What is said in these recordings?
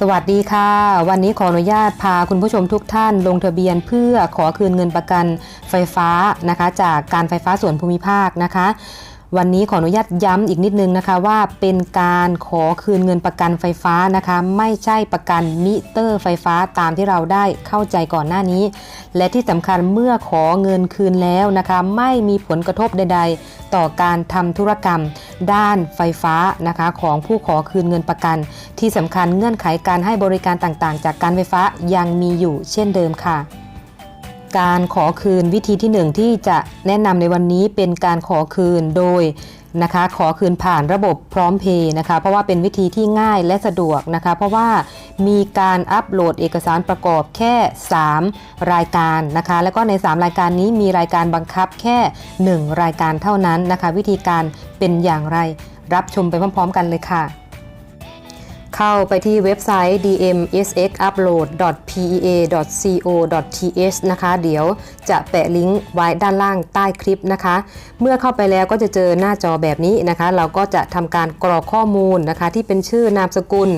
สวัสดีค่ะ วันนี้ขออนุญาตพาคุณผู้ชมทุกท่านลงทะเบียนเพื่อขอคืนเงินประกันไฟฟ้านะคะ จากการไฟฟ้าส่วนภูมิภาคนะคะ วันนี้ขออนุญาตย้ำอีกนิดนึงนะคะว่าเป็นการขอคืนเงินประกันไฟฟ้านะคะ ไม่ใช่ประกันมิเตอร์ไฟฟ้าตามที่เราได้เข้าใจก่อนหน้านี้ และที่สำคัญเมื่อขอเงินคืนแล้วนะคะ ไม่มีผลกระทบใด ๆ ต่อการทำธุรกรรม ด้านไฟฟ้านะคะของผู้ขอคืนเงินประกัน ที่สำคัญเงื่อนไขการให้บริการต่างๆ จากการไฟฟ้ายังมีอยู่เช่นเดิมค่ะ การขอคืนวิธีที่หนึ่งที่จะแนะนำในวันนี้เป็นการขอคืนโดยนะคะขอคืนผ่านระบบพร้อมเพย์นะคะเพราะว่าเป็นวิธีที่ง่ายและสะดวกนะคะ เพราะว่ามีการอัปโหลดเอกสารประกอบแค่ 3 รายการนะคะ แล้วก็ใน 3 รายการนี้มีรายการบังคับแค่ 1 รายการเท่านั้นนะคะ วิธีการเป็นอย่างไรรับชมไปพร้อม ๆ กันเลยค่ะ เข้าไปที่เว็บไซต์ dmsxupload.pea.co.th นะคะ เดี๋ยวจะแปะลิงก์ไว้ด้านล่างใต้คลิปนะคะ เมื่อเข้าไปแล้วก็จะเจอหน้าจอแบบนี้นะคะ เราก็จะทำการกรอกข้อมูลนะคะ ที่เป็นชื่อนามสกุล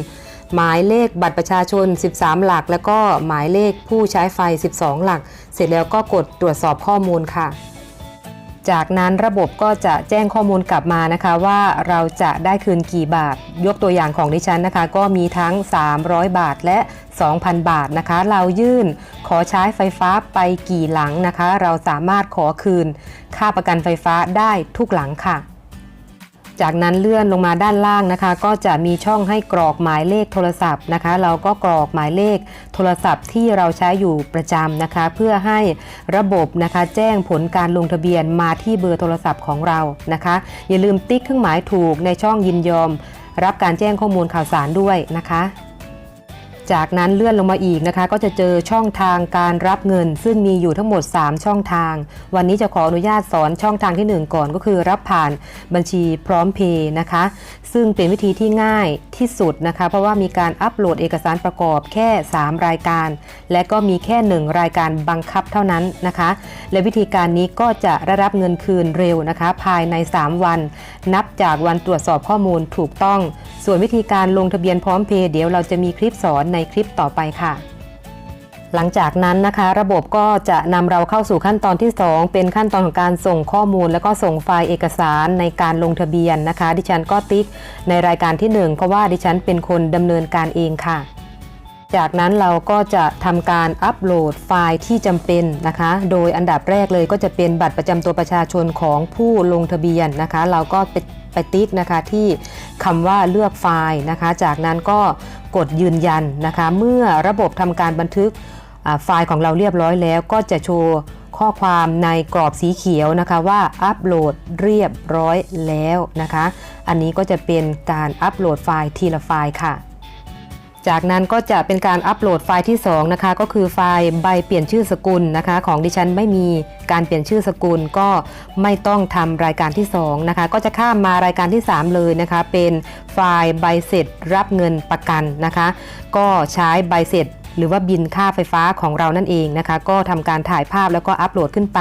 หมายเลขบัตรประชาชน 13 หลัก แล้วก็หมายเลขผู้ใช้ไฟ 12 หลัก เสร็จแล้วก็กดตรวจสอบข้อมูลค่ะ จากนั้นระบบก็จะแจ้งข้อมูลกลับมานะคะ ว่าเราจะได้คืนกี่บาท ยกตัวอย่างของดิฉันนะคะ ก็มีทั้ง 300 บาทและ 2,000 บาทนะคะ เรายื่นขอใช้ไฟฟ้าไปกี่หลังนะคะ เราสามารถขอคืน ค่าประกันไฟฟ้าได้ทุกหลังค่ะ จากนั้นเลื่อนลงมาด้านล่างนะคะ ก็จะมีช่องให้กรอกหมายเลขโทรศัพท์นะคะ เราก็กรอกหมายเลขโทรศัพท์ที่เราใช้อยู่ประจำนะคะ เพื่อให้ระบบนะคะ แจ้งผลการลงทะเบียนมาที่เบอร์โทรศัพท์ของเรานะคะ อย่าลืมติ๊กเครื่องหมายถูกในช่องยินยอม รับการแจ้งข้อมูลข่าวสารด้วยนะคะ จากนั้นเลื่อนลงมาอีกนะคะ ก็จะเจอช่องทางการรับเงิน ซึ่งมีอยู่ทั้งหมด 3 ช่องทาง วันนี้จะขออนุญาตสอนช่องทางทีหนึ่1 ก่อนก็คือรับผ่านบัญชีพร้อมเพย์นะคะ ซึ่งเป็นวิธีที่ง่ายที่สุดนะคะ เพราะว่ามีการอัปโหลดเอกสารประกอบแค่ 3 รายการ และก็มีแค่ 1 รายการบังคับเท่านั้นนะคะ และวิธีการนี้ก็จะได้รับเงินคืนเร็วนะคะ ภายใน 3 วัน นับจากวันตรวจสอบข้อมูลถูกต้อง ส่วนวิธีการลงทะเบียนพร้อมเพย์เดี๋ยวเราจะมีคลิปสอนในคลิปต่อไปค่ะ หลังจากนั้นนะคะ ระบบก็จะนำเราเข้าสู่ขั้นตอนที่ 2 เป็นขั้นตอนของการส่งข้อมูล แล้วก็ส่งไฟล์เอกสารในการลงทะเบียนนะคะ ดิฉันก็ติ๊กในรายการที่ 1 เพราะว่าดิฉันเป็นคนดำเนินการเองค่ะจากนั้นเราก็จะทำการอัปโหลดไฟล์ที่จำเป็นนะคะ โดยอันดับแรกเลยก็จะเป็นบัตรประจำตัวประชาชนของผู้ลงทะเบียนนะคะ เราก็ไปไปติ๊กนะคะที่คำว่าเลือกไฟล์นะคะ จากนั้นก็ กดยืนยันนะคะ เมื่อระบบทำการบันทึกไฟล์ของเราเรียบร้อยแล้ว ก็จะโชว์ข้อความในกรอบสีเขียวนะคะว่าอัปโหลดเรียบร้อยแล้วนะคะ อันนี้ก็จะเป็นการอัปโหลดไฟล์ทีละไฟล์ค่ะ จากนั้นก็จะเป็นการอัปโหลดไฟล์ที่2นะคะก็คือไฟล์ใบเปลี่ยนชื่อสกุลนะคะ ของดิฉันไม่มีการเปลี่ยนชื่อสกุลก็ไม่ต้องทำรายการที่2นะคะก็จะข้ามมารายการที่ 3 เลยนะคะ เป็นไฟล์ใบเสร็จรับเงินประกันนะคะ ก็ใช้ใบเสร็จ หรือว่าบินค่าไฟฟ้าของเรานั่นเองนะคะ ก็ทำการถ่ายภาพแล้วก็อัปโหลดขึ้นไป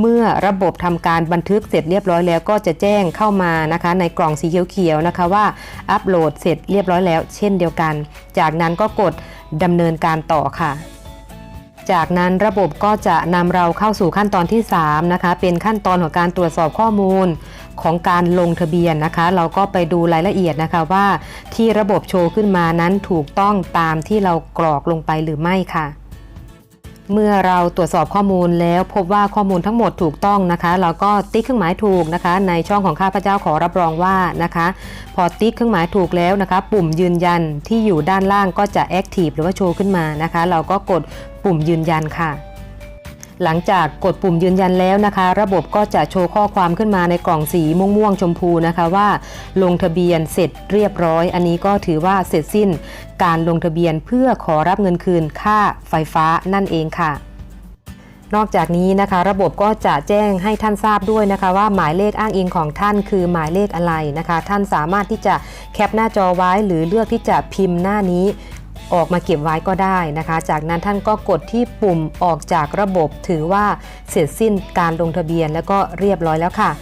เมื่อระบบทำการบันทึกเสร็จเรียบร้อยแล้ว ก็จะแจ้งเข้ามานะคะ ในกล่องสีเขียวๆนะคะว่าอัปโหลดเสร็จเรียบร้อยแล้ว เช่นเดียวกัน จากนั้นก็กดดำเนินการต่อค่ะจากนั้นระบบก็จะนำเราเข้าสู่ขั้นตอนที่ 3 นะคะ เป็นขั้นตอนของการตรวจสอบข้อมูล ของการลงทะเบียนนะคะ เราก็ไปดูรายละเอียดนะคะว่าที่ระบบโชว์ขึ้นมานั้นถูกต้องตามที่เรากรอกลงไปหรือไม่ค่ะ เมื่อเราตรวจสอบข้อมูลแล้วพบว่าข้อมูลทั้งหมดถูกต้องนะคะ เราก็ติ๊กเครื่องหมายถูกนะคะ ในช่องของข้าพเจ้าขอรับรองว่านะคะ พอติ๊กเครื่องหมายถูกแล้วนะคะ ปุ่มยืนยันที่อยู่ด้านล่างก็จะแอคทีฟหรือว่าโชว์ขึ้นมานะคะ เราก็กดปุ่มยืนยันค่ะ หลังจากกดปุ่มยืนยันแล้วนะคะ ระบบก็จะโชว์ข้อความขึ้นมาในกล่องสีม่วงๆชมพูนะคะว่า ลงทะเบียนเสร็จเรียบร้อย อันนี้ก็ถือว่าเสร็จสิ้น การลงทะเบียนเพื่อขอรับเงินคืนค่าไฟฟ้านั่นเองค่ะนอกจากนี้นะคะ ระบบก็จะแจ้งให้ท่านทราบด้วยนะคะ ว่าหมายเลขอ้างอิงของท่านคือหมายเลขอะไรนะคะ ท่านสามารถที่จะแคปหน้าจอไว้หรือเลือกที่จะพิมพ์หน้านี้ ออกมาเก็บไว้ก็ได้นะคะ จากนั้นท่านก็กดที่ปุ่มออกจากระบบ ถือว่าเสร็จสิ้นการลงทะเบียนแล้วก็เรียบร้อยแล้วค่ะ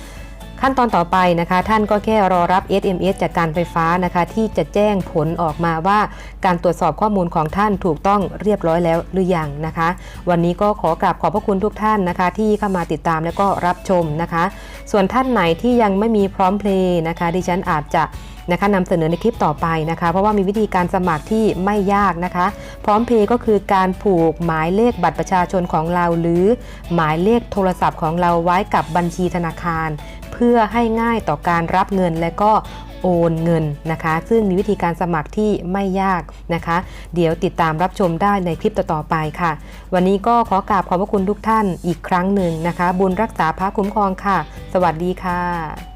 ขั้นตอนต่อไปนะคะ ท่านก็แค่รอรับ SMS จากการไฟฟ้านะคะ ที่จะแจ้งผลออกมาว่า การตรวจสอบข้อมูลของท่านถูกต้องเรียบร้อยแล้วหรือยังนะคะ วันนี้ก็ขอกราบขอบพระคุณทุกท่านนะคะ ที่เข้ามาติดตามและก็รับชมนะคะ ส่วนท่านไหนที่ยังไม่มีพร้อมเพลย์นะคะ ดิฉันอาจจะ นะคะนำเสนอในคลิปต่อไปนะคะ เพราะว่ามีวิธีการสมัครที่ไม่ยากนะคะ พร้อมเพย์ก็คือการผูกหมายเลขบัตรประชาชนของเราหรือ หมายเลขโทรศัพท์ของเราไว้กับบัญชีธนาคาร เพื่อให้ง่ายต่อการรับเงินและก็โอนเงินนะคะ ซึ่งมีวิธีการสมัครที่ไม่ยากนะคะ เดี๋ยวติดตามรับชมได้ในคลิปต่อๆไปค่ะ วันนี้ก็ขอกราบขอบพระคุณทุกท่านอีกครั้งหนึ่งนะคะ บุญรักษาพระคุ้มครองค่ะ สวัสดีค่ะ